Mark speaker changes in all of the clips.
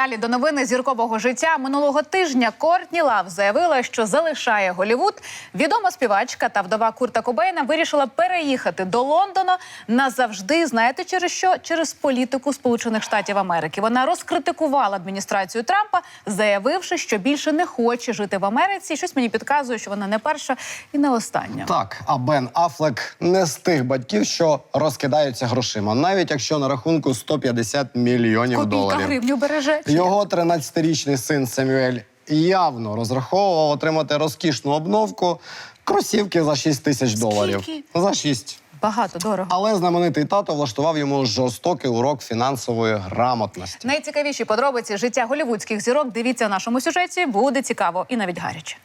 Speaker 1: Далі до новини зіркового життя минулого тижня Кортні Лав заявила, що залишає Голівуд. Відома співачка та вдова Курта Кобейна вирішила переїхати до Лондона назавжди. Знаєте, через що? Через політику Сполучених Штатів Америки. Вона розкритикувала адміністрацію Трампа, заявивши, що більше не хоче жити в Америці. Щось мені підказує, що вона не перша і не остання.
Speaker 2: Так, а Бен Афлек не з тих батьків, що розкидаються грошима, навіть якщо на рахунку 150 мільйонів
Speaker 1: Копійка
Speaker 2: доларів.
Speaker 1: гривню береже.
Speaker 2: Його 13-річний син Семюель явно розраховував отримати розкішну обновку кросівки за 6 тисяч доларів. За 6.
Speaker 1: Багато дорого.
Speaker 2: Але знаменитий тато влаштував йому жорстокий урок фінансової грамотності.
Speaker 1: Найцікавіші подробиці життя голівудських зірок дивіться в нашому сюжеті. Буде цікаво і навіть гаряче.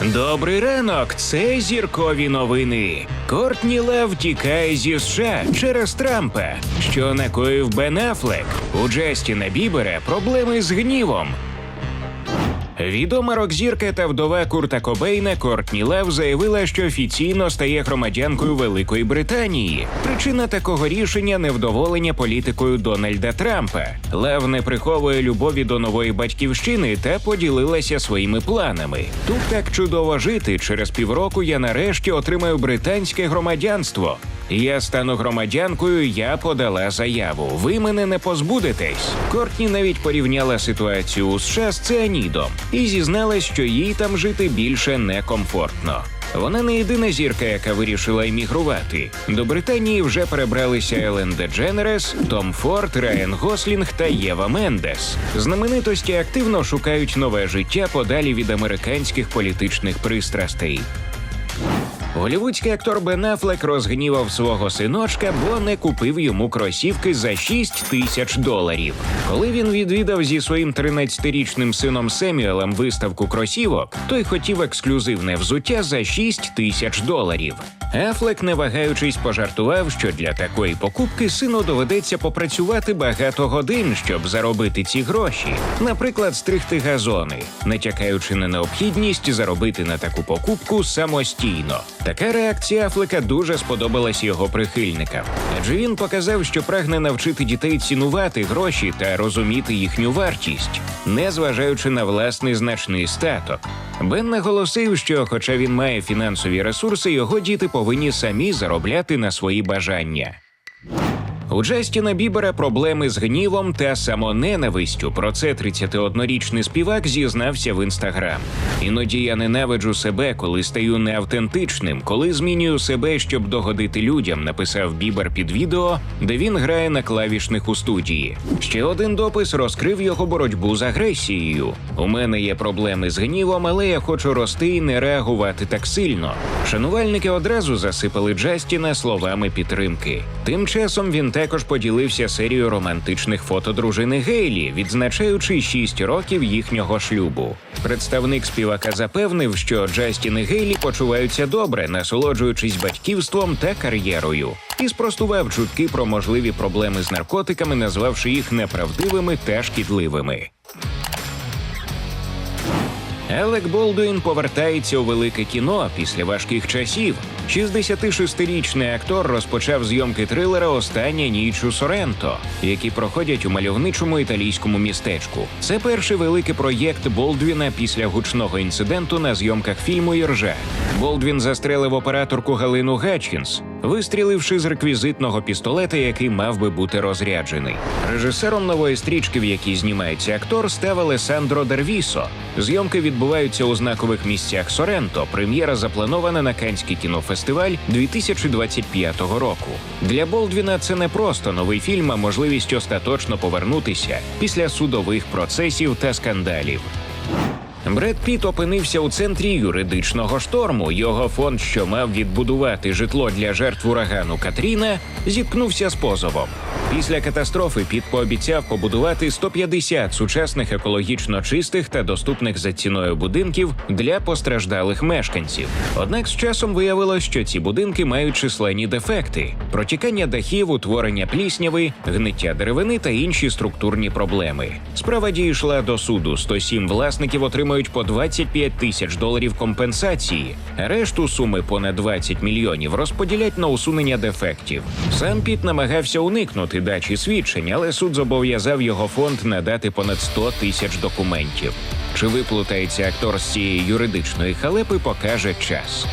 Speaker 3: Добрий ранок, це зіркові новини. Кортні Лев тікає зі США через Трампа, що накоїв Бен Аффлек. У Джастіна Бібера проблеми з гнівом. Відома рок-зірка та вдова Курта Кобейна Кортні Лев заявила, що офіційно стає громадянкою Великої Британії. Причина такого рішення невдоволення політикою Дональда Трампа. Лев не приховує любові до нової батьківщини та поділилася своїми планами. Тут так чудово жити. Через півроку я нарешті отримаю британське громадянство. Я стану громадянкою, я подала заяву. Ви мене не позбудетесь. Кортні навіть порівняла ситуацію у США з цианідом і зізналась, що їй там жити більше некомфортно. Вона не єдина зірка, яка вирішила емігрувати. До Британії вже перебралися Елен Дедженерес, Том Форд, Райан Гослінг та Єва Мендес. Знаменитості активно шукають нове життя подалі від американських політичних пристрастей. Голівудський актор Бен Афлек розгнівав свого синочка, бо не купив йому кросівки за 6 тисяч доларів. Коли він відвідав зі своїм 13-річним сином Семюелем виставку кросівок, той хотів ексклюзивне взуття за 6 тисяч доларів. Афлек, не вагаючись, пожартував, що для такої покупки сину доведеться попрацювати багато годин, щоб заробити ці гроші, наприклад, стригти газони, натякаючи на необхідність заробити на таку покупку самостійно. Така реакція Афлека дуже сподобалась його прихильникам, адже він показав, що прагне навчити дітей цінувати гроші та розуміти їхню вартість, не зважаючи на власний значний статок. Бен наголосив, що, хоча він має фінансові ресурси, його діти повинні самі заробляти на свої бажання. У Джастіна Бібера проблеми з гнівом та самоненавистю. Про це 31-річний співак зізнався в інстаграм. Іноді я ненавиджу себе, коли стаю неавтентичним, коли змінюю себе, щоб догодити людям. Написав Бібер під відео, де він грає на клавішних у студії. Ще один допис розкрив його боротьбу з агресією. У мене є проблеми з гнівом, але я хочу рости і не реагувати так сильно. Шанувальники одразу засипали Джастіна словами підтримки. Тим часом він також поділився серією романтичних фото дружини Гейлі, відзначаючи 6 років їхнього шлюбу. Представник співака запевнив, що Джастін і Гейлі почуваються добре, насолоджуючись батьківством та кар'єрою, і спростував чутки про можливі проблеми з наркотиками, назвавши їх неправдивими та шкідливими. Елек Болдуін повертається у велике кіно після важких часів. 66-річний актор розпочав зйомки трилера Остання ніч у Соренто, які проходять у мальовничому італійському містечку. Це перший великий проєкт Болдвіна після гучного інциденту на зйомках фільму Іржа. Болдвін застрелив операторку Галину Гатчінс, вистріливши з реквізитного пістолета, який мав би бути розряджений. Режисером нової стрічки, в якій знімається актор, став Алесандро Дервісо. Зйомки відбуваються у знакових місцях Соренто. Прем'єра запланована на Канський кінофестиваль 2025 року. Для Болдвіна це не просто новий фільм, а можливість остаточно повернутися після судових процесів та скандалів. Бред Піт опинився у центрі юридичного шторму. Його фонд, що мав відбудувати житло для жертв урагану Катріна, зіткнувся з позовом. Після катастрофи Піт пообіцяв побудувати 150 сучасних екологічно чистих та доступних за ціною будинків для постраждалих мешканців. Однак з часом виявилось, що ці будинки мають численні дефекти: протікання дахів, утворення плісняви, гниття деревини та інші структурні проблеми. Справа дійшла до суду. 107 власників отримають по 25 тисяч доларів компенсації. Решту суми понад 20 мільйонів розподілять на усунення дефектів. Сам Піт намагався уникнути дачі свідчень, але суд зобов'язав його фонд надати понад 100 тисяч документів. Чи виплутається актор з цієї юридичної халепи, покаже час.